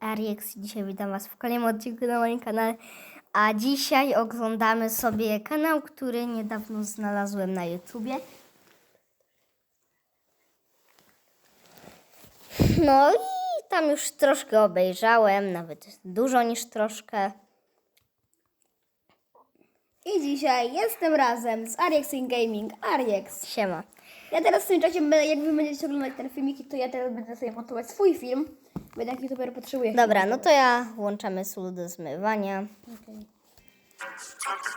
Ariex dzisiaj witam Was w kolejnym odcinku na moim kanale. A dzisiaj oglądamy sobie kanał, który niedawno znalazłem na YouTubie. No i tam już troszkę obejrzałem, nawet dużo niż troszkę. I dzisiaj jestem razem z Ariexin Gaming. Ariex. Siema. Ja teraz w tym czasie, będę- jak wy będziecie oglądać ten filmiki, to ja teraz będę sobie montować swój film. Będę jak youtuber potrzebuję. Dobra, no to ja włączamy sól do zmywania. Okej.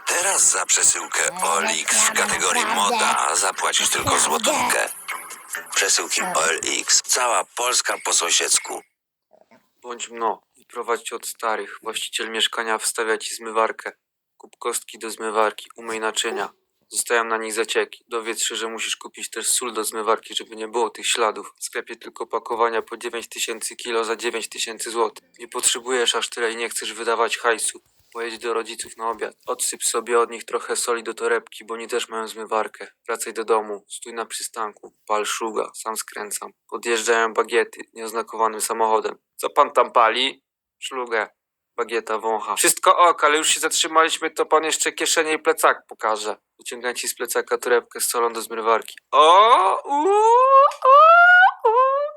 Teraz za przesyłkę OLX w kategorii moda zapłacisz tylko złotówkę. Przesyłki OLX. Cała Polska po sąsiedzku. Bądź mno i prowadź od starych. Właściciel mieszkania wstawia ci zmywarkę. Kup kostki do zmywarki, umyj naczynia. Zostają na nich zacieki. Dowiedz się, że musisz kupić też sól do zmywarki, żeby nie było tych śladów. W sklepie tylko pakowania po 9000 kilo za 9000 zł. Nie potrzebujesz aż tyle i nie chcesz wydawać hajsu. Pojedź do rodziców na obiad. Odsyp sobie od nich trochę soli do torebki, bo oni też mają zmywarkę. Wracaj do domu, stój na przystanku, pal szluga, sam skręcam. Podjeżdżają bagiety nieoznakowanym samochodem. Co pan tam pali? Szlugę. Bagieta wącha. Wszystko ok, ale już się zatrzymaliśmy, to pan jeszcze kieszenie i plecak pokaże. Wyciągam ci z plecaka torebkę z solą do zmywarki. O, uuu.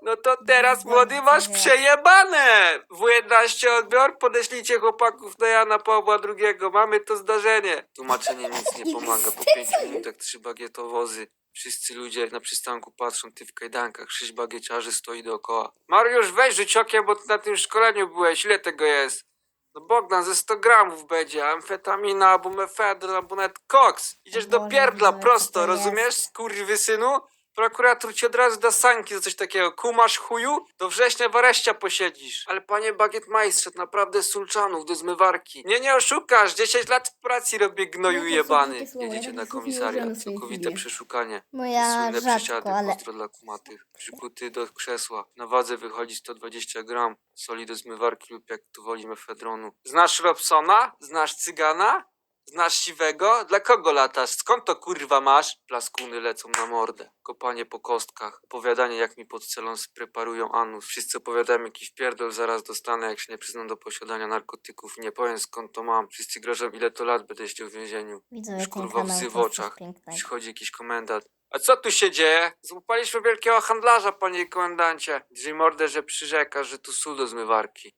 No to teraz młody masz przejebane! W11 odbiór, podeślijcie chłopaków do Jana Pawła II. Mamy to zdarzenie. Tłumaczenie nic nie pomaga. Po 5 minutach trzy bagietowozy. Wszyscy ludzie na przystanku patrzą, ty w kajdankach, sześć bagieciarzy stoi dookoła. Mariusz, weź rzuć okiem, bo ty na tym szkoleniu byłeś. Ile tego jest? No Bogdan, ze 100 gramów będzie, amfetamina, albo mefedron, albo nawet koks. Idziesz do Boże, pierdla prosto, to rozumiesz? Kurwy synu? Prokurator ci od razu da sanki za coś takiego. Kumasz chuju? Do września w areszcie posiedzisz. Ale panie bagietmajstrze, to naprawdę sulczanów do zmywarki. Nie, nie oszukasz. 10 lat w pracy robię gnoju No jebany. Jedziecie na komisariat. Całkowite przeszukanie. No ja Słynne rzadko, przesiady, ale pozdro dla kumatych. Przykuty do krzesła. Na wadze wychodzi 120 gram. Soli do zmywarki lub jak tu woli mefedronu. Znasz Robsona? Znasz Cygana? Znasz Siwego? Dla kogo latasz? Skąd to kurwa masz? Plaskuny lecą na mordę. Kopanie po kostkach. Opowiadanie jak mi pod celą spreparują anus. Wszyscy opowiadają jakiś pierdol, zaraz dostanę jak się nie przyznam do posiadania narkotyków. Nie powiem skąd to mam. Wszyscy grożą ile to lat będę siedział w więzieniu. widzę, Już jak ten kurwa kanał łzy w jest oczach. Przychodzi jakiś komendant. A co tu się dzieje? Złapaliśmy wielkiego handlarza, panie komendancie. Drzyj mordę, że przyrzeka, że tu sól do zmywarki.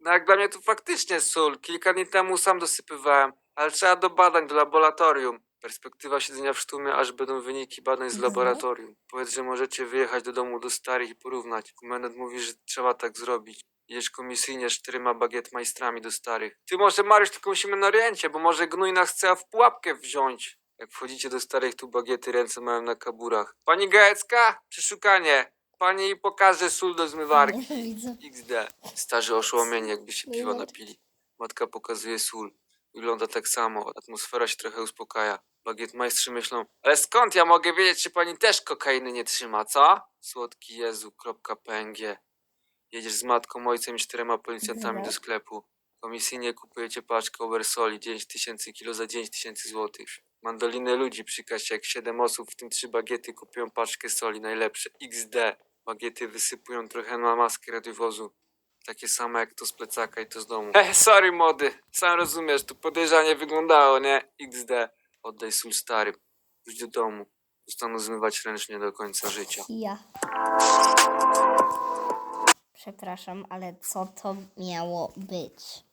No jak dla mnie to faktycznie sól. Kilka dni temu sam dosypywałem, ale trzeba do badań, do laboratorium. Perspektywa siedzenia w sztumie, aż będą wyniki badań z Mhm. laboratorium. Powiedz, że możecie wyjechać do domu do starych i porównać. Komendant mówi, że trzeba tak zrobić. Jedziesz komisyjnie z czterema bagietmajstrami do starych. Ty może Mariusz, tylko musimy na oriencie, bo może gnój nas chce w pułapkę wziąć. Jak wchodzicie do starych, tu bagiety ręce mają na kaburach. Pani Gajecka, przeszukanie. Pani jej pokaże sól do zmywarki. Widzę. XD. Starzy oszołomieni, jakby się piwa napili. Matka pokazuje sól. Wygląda tak samo. Atmosfera się trochę uspokaja. Bagietmajstrzy myślą, ale skąd ja mogę wiedzieć, czy pani też kokainy nie trzyma, co? Słodki Jezu, kropka PNG. Jedziesz z matką, ojcem i czterema policjantami do sklepu. Komisyjnie kupujecie paczkę oversoli 9 tysięcy kilo za 9 tysięcy złotych. Mandoliny ludzi przykaź jak 7 osób, w tym 3 bagiety kupują paczkę soli, najlepsze. XD. Bagiety wysypują trochę na maskę radiowozu. Takie same jak to z plecaka i to z domu. Eh, sorry młody. Sam rozumiesz, to podejrzanie wyglądało, nie? XD. Oddaj sól starym. Wróć do domu. Zostaną zmywać ręcznie do końca życia. Ja. Przepraszam, ale co to miało być?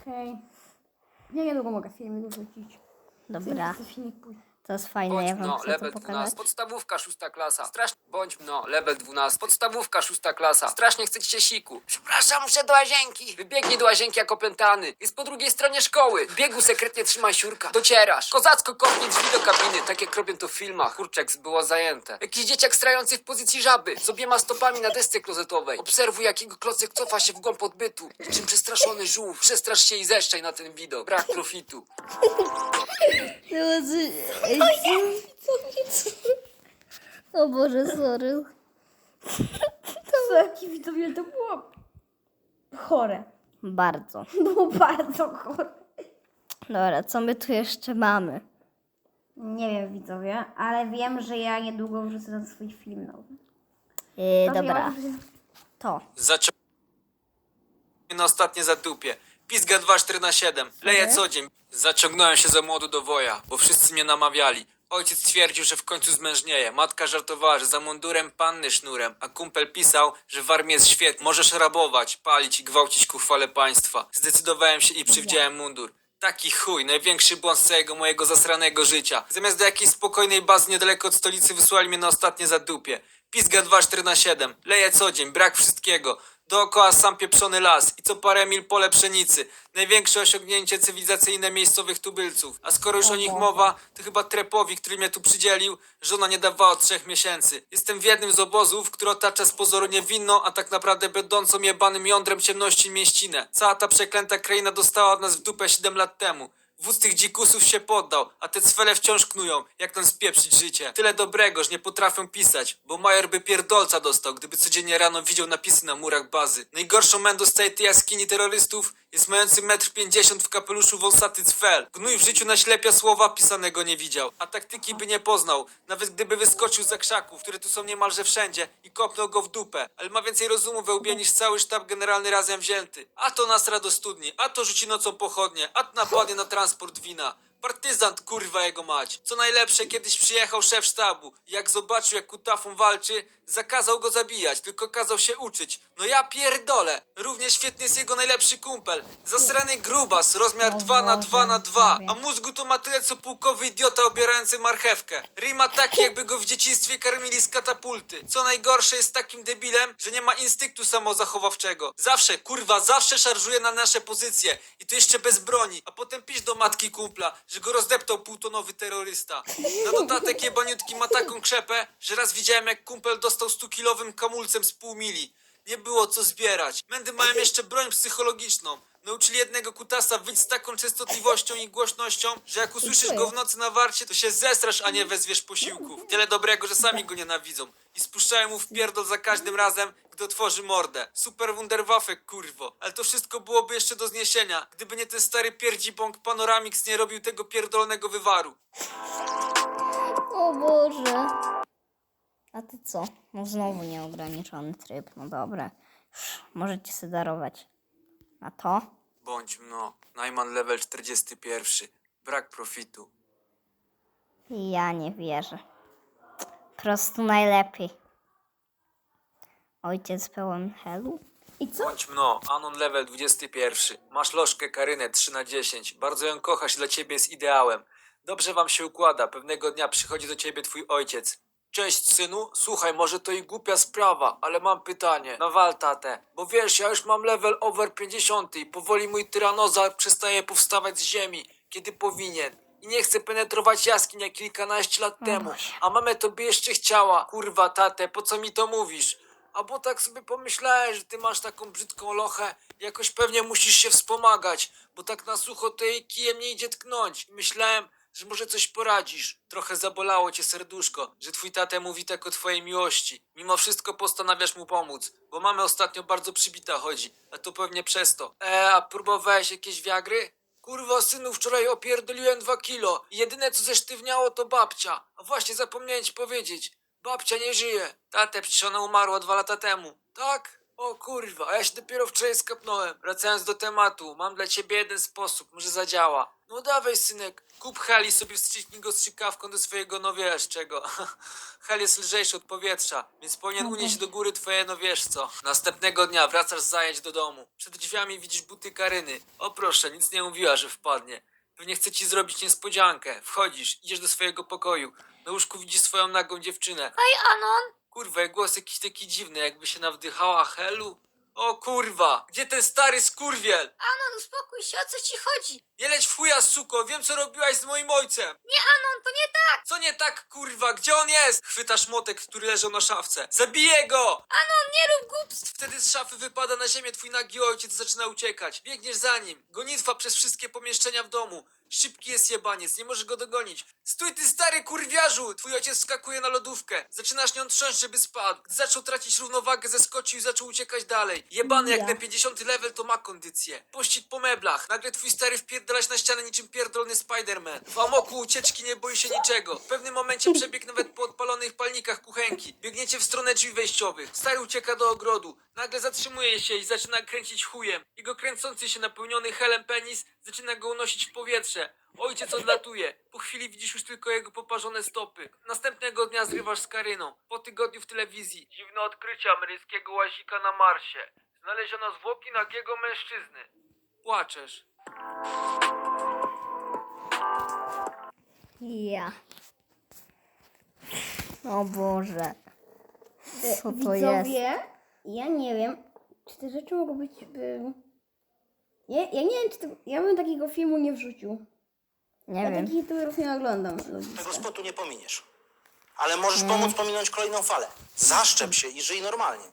Okej. Ja niedługo mogę filmik wrzucić. Dobra, Chcę filmik. To jest fajne, ja Bądź wam mno, chcę to level pokazać. 12, podstawówka, szósta klasa. Strasz... Bądź mno, level 12, podstawówka, szósta klasa. Strasznie chce ci się siku. Przepraszam, muszę do łazienki. Wybiegnij do łazienki jak opętany. Jest po drugiej stronie szkoły. W biegu sekretnie trzymaj siurka. Docierasz. Kozacko kopnij drzwi do kabiny, tak jak robią to w filmach. Kurczak było zajęte. Jakiś dzieciak strający w pozycji żaby, z obiema stopami na desce klozetowej. Obserwuj, jakiego klocek cofa się w głąb odbytu. Niczym przestraszony żółw. Przestrasz się i zeszczaj na ten widok. Brak profitu. O Boże, sorry. Co, jaki widzowie, to było chore. Bardzo. Było bardzo chore. Dobra, co my tu jeszcze mamy? Nie wiem widzowie, ale wiem, że ja niedługo wrzucę ten swój film nowy. Yy, dobra, to. Zaciągnąłem na ostatnie zatupie. Pizga 2,4 na 7. Leję co dzień. Zaciągnąłem się za młodu do woja, bo wszyscy mnie namawiali. Ojciec twierdził, że w końcu zmężnieje. Matka żartowała, że za mundurem panny sznurem, a kumpel pisał, że w armii jest świetnie. Możesz rabować, palić i gwałcić ku chwale państwa. Zdecydowałem się i przywdziałem mundur. Taki chuj, największy błąd z całego mojego zasranego życia. Zamiast do jakiejś spokojnej bazy niedaleko od stolicy wysłali mnie na ostatnie zadupie. Pizga 2,4 na 7. Leję co dzień, brak wszystkiego. Dookoła sam pieprzony las i co parę mil pole pszenicy. Największe osiągnięcie cywilizacyjne miejscowych tubylców. A skoro już o nich mowa, to chyba Trepowi, który mnie tu przydzielił, żona nie dawała od trzech miesięcy. Jestem w jednym z obozów, który otacza z pozoru niewinną, a tak naprawdę będącą jebanym jądrem ciemności mieścinę. Cała ta przeklęta kraina dostała od nas w dupę 7 lat temu. Wódz tych dzikusów się poddał, a te cwele wciąż knują, jak nam spieprzyć życie. Tyle dobrego, że nie potrafią pisać, bo major by pierdolca dostał, gdyby codziennie rano widział napisy na murach bazy. Najgorszą mędą z tej jaskini terrorystów jest mający metr pięćdziesiąt w kapeluszu wąsaty cwel. Gnój w życiu na ślepia słowa pisanego nie widział, a taktyki by nie poznał, nawet gdyby wyskoczył za krzaków, które tu są niemalże wszędzie i kopnął go w dupę. Ale ma więcej rozumu we łbie niż cały sztab generalny razem wzięty. A to nasra do studni, a to rzuci nocą pochodnie, a to napadnie na transport wina. Partyzant, kurwa jego mać. Co najlepsze, kiedyś przyjechał szef sztabu. Jak zobaczył, jak Kutafon walczy, zakazał go zabijać, tylko kazał się uczyć. No ja pierdolę. Równie świetny jest jego najlepszy kumpel. Zasrany grubas, rozmiar 2 na 2 na 2 a mózgu to ma tyle co pułkowy idiota obierający marchewkę. Rima taki, jakby go w dzieciństwie karmili z katapulty. Co najgorsze jest takim debilem, że nie ma instynktu samozachowawczego. Zawsze, kurwa, zawsze szarżuje na nasze pozycje. I to jeszcze bez broni. A potem pisz do matki kumpla, że go rozdeptał półtonowy terrorysta. Na dodatek jebaniutki ma taką krzepę, że raz widziałem jak kumpel dostał 100-kilowym kamulcem z pół mili. Nie było co zbierać. Mędy mają jeszcze broń psychologiczną. Nauczyli jednego kutasa wyć z taką częstotliwością i głośnością, że jak usłyszysz go w nocy na warcie, to się zestrasz, a nie wezwiesz posiłków. Tyle dobrego, że sami go nienawidzą. I spuszczają mu w pierdol za każdym razem, gdy otworzy mordę. Super wunderwaffe, kurwo. Ale to wszystko byłoby jeszcze do zniesienia, gdyby nie ten stary pierdzibąk Panoramix nie robił tego pierdolonego wywaru. O Boże. A ty co? No znowu nieograniczony tryb. No dobra. Możecie sobie darować. A to? Bądź mno. Najman level 41. Brak profitu. Ja nie wierzę. Po prostu najlepiej. Ojciec pełen helu? I co? Bądź mno, Anon level 21. Masz lożkę Karynę 3 na 10. Bardzo ją kochasz, dla ciebie jest ideałem. Dobrze wam się układa. Pewnego dnia przychodzi do ciebie twój ojciec. Cześć, synu. Słuchaj, może to i głupia sprawa, ale mam pytanie. No wal, tatę. Bo wiesz, ja już mam level over 50 i powoli mój tyranoza przestaje powstawać z ziemi, kiedy powinien. I nie chce penetrować jaskiń jak kilkanaście lat temu. A mamę to by jeszcze chciała. Kurwa, tatę, po co mi to mówisz? A bo tak sobie pomyślałem, że ty masz taką brzydką lochę, jakoś pewnie musisz się wspomagać, bo tak na sucho to jej kijem nie idzie tknąć. I myślałem, że może coś poradzisz. Trochę zabolało cię serduszko, że twój tatę mówi tak o twojej miłości. Mimo wszystko postanawiasz mu pomóc, bo mamy ostatnio bardzo przybita chodzi, a to pewnie przez to. E, a próbowałeś jakieś wiagry? Kurwa, synu, wczoraj opierdoliłem dwa kilo i jedyne co zesztywniało to babcia. A właśnie zapomniałem ci powiedzieć. Babcia nie żyje. Tatę, przecież ona umarła dwa lata temu. Tak? O kurwa, a ja się dopiero wczoraj skapnąłem. Wracając do tematu, mam dla ciebie jeden sposób, może zadziała. No dawaj, synek, kup heli sobie wstrzyknij go strzykawką do swojego no wiesz czego. Hel jest lżejszy od powietrza, więc powinien unieść do góry twoje no wiesz co. Następnego dnia wracasz z zajęć do domu. Przed drzwiami widzisz buty Karyny. O proszę, nic nie mówiła, że wpadnie. Pewnie chce ci zrobić niespodziankę. Wchodzisz, idziesz do swojego pokoju. Na łóżku widzisz swoją nagą dziewczynę. Hej, Anon! Kurwa, głos jakiś taki dziwny, jakby się nawdychała helu. O kurwa, gdzie ten stary skurwiel? Anon, uspokój się, o co ci chodzi? Nie leć w chuja, suko, wiem co robiłaś z moim ojcem. Nie, Anon, to nie tak! Co nie tak, kurwa, gdzie on jest? Chwytasz motek, który leżał na szafce. Zabiję go! Anon, nie rób głupstw! Wtedy z szafy wypada na ziemię twój nagi ojciec zaczyna uciekać. Biegniesz za nim. Gonitwa przez wszystkie pomieszczenia w domu. Szybki jest jebaniec, nie możesz go dogonić. Stój ty stary kurwiarzu! Twój ojciec skakuje na lodówkę. Zaczynasz nią trząść, żeby spadł. Gdy zaczął tracić równowagę, zeskoczył i zaczął uciekać dalej. Jebany jak Ja. na 50 level to ma kondycję. Pościg po meblach. Nagle twój stary wpierdalać na ścianę niczym pierdolny Spider-Man. W amoku ucieczki nie boi się niczego. W pewnym momencie przebiegł nawet po odpalonych palnikach kuchenki. Biegniecie w stronę drzwi wejściowych. Stary ucieka do ogrodu. Nagle zatrzymuje się i zaczyna kręcić chujem. Jego kręcący się napełniony helem penis zaczyna go unosić w powietrze. Ojciec odlatuje. Po chwili widzisz już tylko jego poparzone stopy. Następnego dnia zrywasz z Karyną. Po tygodniu w telewizji. Dziwne odkrycie amerykańskiego łazika na Marsie. Znaleziono zwłoki nagiego mężczyzny. Płaczesz. Ja. O Boże. Co to jest? Widzowie, ja nie wiem, czy te rzeczy mogą być... Y... Ja, ja nie wiem, czy to... Ja bym takiego filmu nie wrzucił. Nie Ja wiem. takich youtuberów nie oglądam. Tego spotu nie pominiesz. Ale możesz pomóc pominąć kolejną falę. Zaszczep się i żyj normalnie.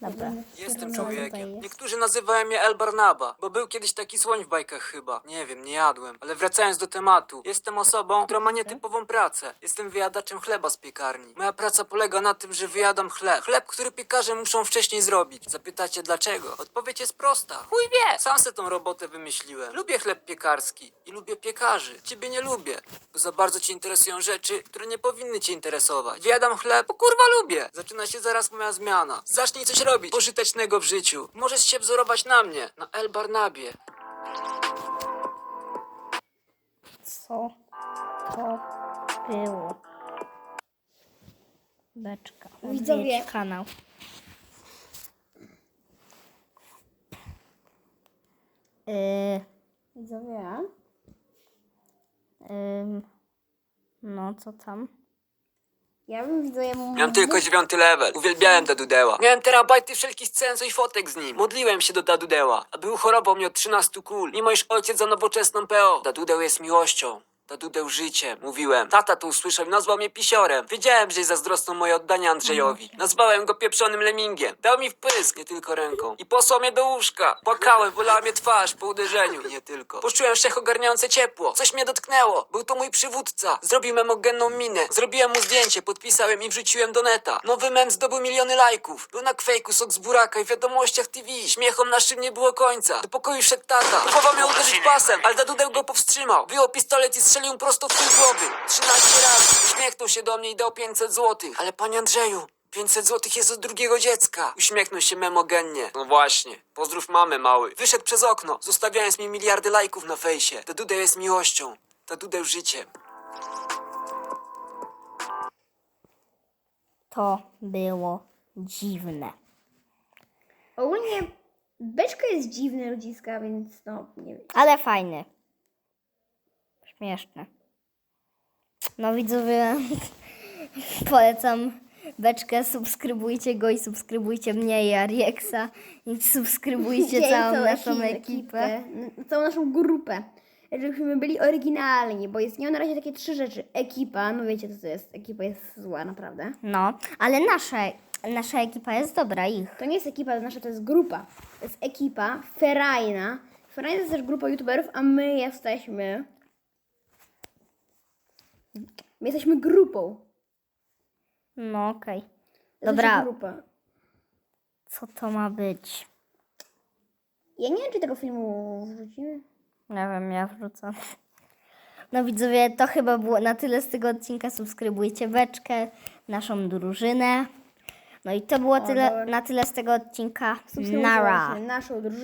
Dobra. Jestem Co człowiekiem. tutaj jest? Niektórzy nazywają mnie El Barnaba, bo był kiedyś taki słoń w bajkach chyba. Nie wiem, nie jadłem. Ale wracając do tematu. Jestem osobą, która ma nietypową pracę. Jestem wyjadaczem chleba z piekarni. Moja praca polega na tym, że wyjadam chleb. Chleb, który piekarze muszą wcześniej zrobić. Zapytacie dlaczego? Odpowiedź jest prosta. Chuj wie! Sam se tą robotę wymyśliłem. Lubię chleb piekarski i lubię piekarzy. Ciebie nie lubię, bo za bardzo cię interesują rzeczy, które nie powinny cię interesować. Wyjadam chleb, bo kurwa lubię. Zaczyna się zaraz moja zmiana. Zacznij coś robić pożytecznego w życiu. Możesz się wzorować na mnie, na El Barnabie. Co to było? Beczka. Widzowie. Odwiedź kanał. Yy, Widzowie, ym, no co tam? Ja bym widzowie... Miałem tylko dziewiąty level. Uwielbiałem Dadudeła. Miałem terabajty wszelkich scen i fotek z nim. Modliłem się do Dadudeła, a był chorował mnie od 13 kul. Mimo iż ojciec za nowoczesną PO. Dadudeł jest miłością. Dadudeł życie, mówiłem. Tata to usłyszał i nazwał mnie pisiorem. Wiedziałem, że jest zazdrosną moje oddanie Andrzejowi. Nazwałem go pieprzonym lemingiem. Dał mi wpysk, nie tylko ręką. I posłał mnie do łóżka. Płakałem, bolała mnie twarz po uderzeniu. Nie tylko. Poczułem wszechogarniające ciepło. Coś mnie dotknęło. Był to mój przywódca. Zrobił memogenną minę. Zrobiłem mu zdjęcie, podpisałem i wrzuciłem do neta. Nowy mem zdobył miliony lajków. Był na kwejku, sok z buraka i w wiadomościach TV. Śmiechom naszym nie było końca. Do pokoju wszedł tata. Próbował mnie uderzyć pasem, ale Dadudeł go powstrzymał. Wyjął pistolet i strzelił mu prosto w tył głowy. 13 razy. Uśmiechnął się do mnie i dał 500 złotych. Ale panie Andrzeju, 500 złotych jest od drugiego dziecka. Uśmiechnął się memogennie. No właśnie. Pozdrów mamę, mały. Wyszedł przez okno, zostawiając mi miliardy lajków na fejsie. Dadudeł jest miłością. Dadudeł życiem. To było dziwne. Ogólnie beczka jest dziwny ludziska, więc no, nie wiem. Ale fajny. Śmieszny. No widzowie, polecam beczkę, subskrybujcie go i subskrybujcie mnie i Arieksa i subskrybujcie całą całą naszą ekipę, ekipę. Całą naszą grupę. Żebyśmy byli oryginalni, bo istnieją na razie takie trzy rzeczy. Ekipa, no wiecie co to jest. Ekipa jest zła, naprawdę. No, ale nasza, nasza ekipa jest dobra, ich. To nie jest ekipa, to nasza to jest grupa. To jest ekipa Ferajna. Ferajna to jest też grupa youtuberów, a my jesteśmy... My jesteśmy grupą. No okej. Dobra. Grupa. Co to ma być? Ja nie wiem, czy tego filmu wrzucimy. Nie wiem, ja wrzucę. No widzowie, to chyba było na tyle z tego odcinka. Subskrybujcie beczkę, naszą drużynę. No i to było tyle, dobra. na tyle z tego odcinka. Subskrybujcie Nara. właśnie naszą drużynę.